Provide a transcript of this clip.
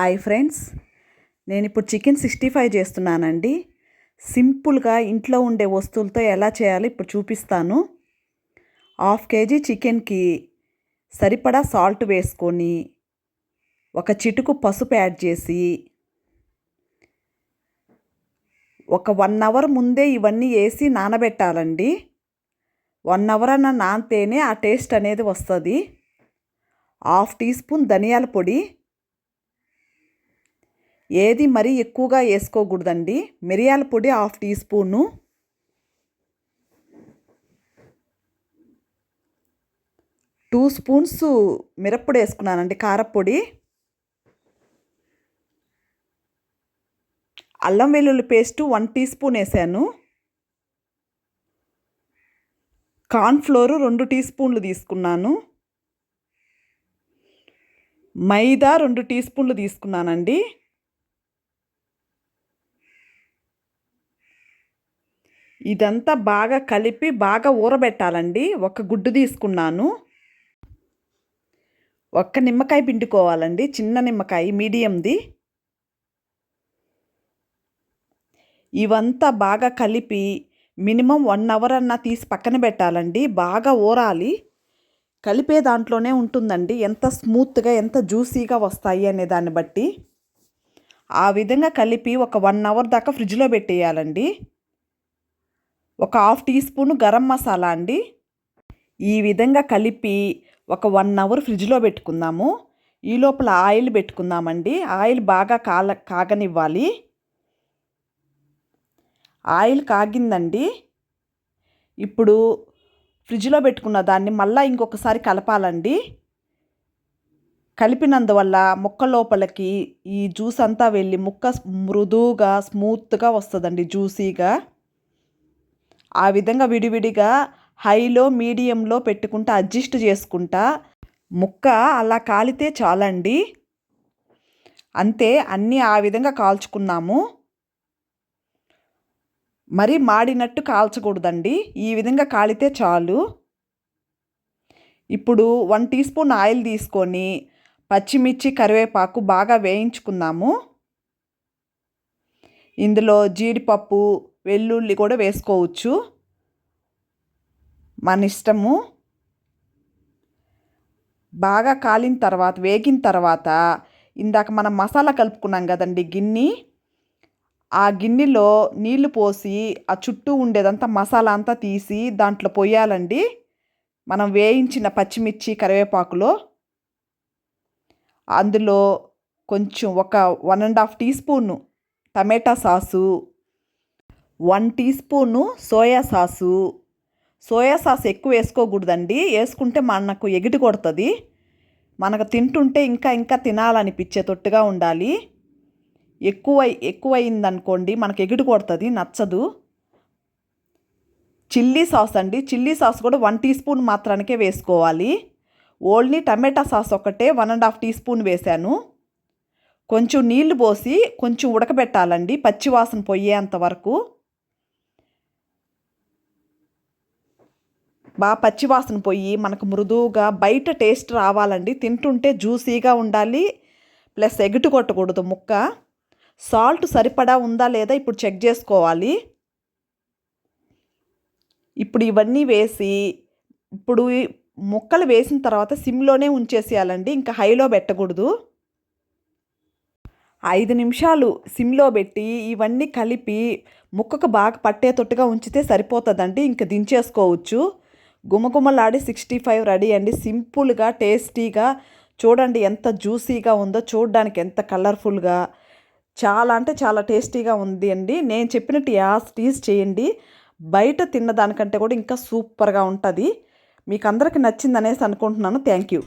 Hi friends. నేను ఇప్పుడు chicken sixty five చేస్తున్నానండి. సింపుల్గా ఇంట్లో ఉండే వస్తువులతో ఎలా చేయాలో ఇప్పుడు చూపిస్తాను. హాఫ్ కేజీ చికెన్కి సరిపడా సాల్ట్ వేసుకొని ఒక చిటుకు పసుపు యాడ్ చేసి ఒక వన్ అవర్ ముందే ఇవన్నీ వేసి నానబెట్టాలండి. వన్ అవర్ అన్న నానితేనే ఆ టేస్ట్ అనేది వస్తుంది. హాఫ్ టీ స్పూన్ ధనియాల పొడి ఏది మరీ ఎక్కువగా వేసుకోకూడదండి. మిరియాల పొడి half tea spoon. Two spoons మిరప్పొడి వేసుకున్నానండి కారపొడి. అల్లం వెల్లుల్లి పేస్ట్ వన్ టీ స్పూన్ వేసాను. కార్న్ఫ్లోరు రెండు టీ స్పూన్లు తీసుకున్నాను. మైదా రెండు టీ స్పూన్లు తీసుకున్నానండి. ఇదంతా బాగా కలిపి బాగా ఊరబెట్టాలండి. ఒక గుడ్డు తీసుకున్నాను. ఒక్క నిమ్మకాయ పిండుకోవాలండి. చిన్న నిమ్మకాయ మీడియంది. ఇవంతా బాగా కలిపి మినిమం వన్ అవర్ అన్నా తీసి పక్కన పెట్టాలండి. బాగా ఊరాలి. కలిపే దాంట్లోనే ఉంటుందండి. ఎంత స్మూత్గా ఎంత జ్యూసీగా వస్తాయి అనే దాన్ని బట్టి. ఆ విధంగా కలిపి ఒక వన్ అవర్ దాకా ఫ్రిడ్జ్లో పెట్టేయాలండి. ఒక half teaspoon garam masala అండి. ఈ విధంగా కలిపి ఒక వన్ అవర్ ఫ్రిడ్జ్లో పెట్టుకుందాము. ఈ లోపల ఆయిల్ పెట్టుకుందామండి. ఆయిల్ బాగా కాల కాగనివ్వాలి. ఆయిల్ కాగిందండి. ఇప్పుడు ఫ్రిడ్జ్లో పెట్టుకున్న దాన్ని మళ్ళీ ఇంకొకసారి కలపాలండి. కలిపినందువల్ల ముక్క లోపలికి ఈ జ్యూస్ అంతా వెళ్ళి ముక్క మృదువుగా స్మూత్గా వస్తుందండి జ్యూసీగా. ఆ విధంగా విడివిడిగా హైలో మీడియంలో పెట్టుకుంటా అడ్జస్ట్ చేసుకుంటా ముక్క అలా కాలితే చాలండి. అంతే అన్నీ ఆ విధంగా కాల్చుకున్నాము. మరి మాడినట్టు కాల్చకూడదండి. ఈ విధంగా కాలితే చాలు. ఇప్పుడు వన్ టీ స్పూన్ ఆయిల్ తీసుకొని పచ్చిమిర్చి కరివేపాకు బాగా వేయించుకుందాము ఇందులో జీడిపప్పు వెల్లుల్లి కూడా వేసుకోవచ్చు. మన ఇష్టము. బాగా కాలిన తర్వాత వేగిన తర్వాత ఇందాక మనం మసాలా కలుపుకున్నాం కదండి గిన్నె. ఆ గిన్నెలో నీళ్ళు పోసి ఆ చుట్టూ ఉండేదంతా మసాలా అంతా తీసి దాంట్లో పోయాలండి. మనం వేయించిన పచ్చిమిర్చి కరివేపాకులో. అందులో కొంచెం ఒక one and half tea spoon tomato sauce one teaspoon soya sauce. Soya sauce ఎక్కువ వేసుకోకూడదండి. వేసుకుంటే మనకు ఎగిటి కొడుతుంది. మనకు తింటుంటే ఇంకా ఇంకా తినాలనిపించే తొట్టుగా ఉండాలి. ఎక్కువ ఎక్కువైందనుకోండి మనకు ఎగిటి కొడుతుంది నచ్చదు. చిల్లీ సాస్ అండి. చిల్లీ సాస్ కూడా వన్ టీ స్పూన్ మాత్రానికే వేసుకోవాలి. ఓన్లీ టమాటా సాస్ ఒకటే one and half teaspoon వేశాను. కొంచెం నీళ్ళు పోసి కొంచెం ఉడకబెట్టాలండి. పచ్చివాసన పోయేంత వరకు. బాగా పచ్చివాసన పోయి మనకు మృదువుగా బయట టేస్ట్ రావాలండి. తింటుంటే జ్యూసీగా ఉండాలి. ప్లస్ ఎగుటు కొట్టకూడదు ముక్క. సాల్ట్ సరిపడా ఉందా లేదా ఇప్పుడు చెక్ చేసుకోవాలి. ఇప్పుడు ఇవన్నీ వేసి ఇప్పుడు ముక్కలు వేసిన తర్వాత సిమ్లోనే ఉంచేసేయాలండి. ఇంకా హైలో పెట్టకూడదు. ఐదు నిమిషాలు సిమ్లో పెట్టి ఇవన్నీ కలిపి ముక్కకు బాగా పట్టేటట్టుగా ఉంచితే సరిపోతుందండి. ఇంకా దించేసుకోవచ్చు. గుమగుమలాడి సిక్స్టీ ఫైవ్ రెడీ అండి. సింపుల్గా టేస్టీగా చూడండి ఎంత జ్యూసీగా ఉందో చూడడానికి ఎంత కలర్ఫుల్గా చాలా అంటే చాలా టేస్టీగా ఉంది అండి. నేను చెప్పినట్టు యాస్ టీస్ చేయండి. బయట తిన్నదానికంటే కూడా ఇంకా సూపర్గా ఉంటుంది. మీకు అందరికి నచ్చిందనేసి అనుకుంటున్నాను. Thank you.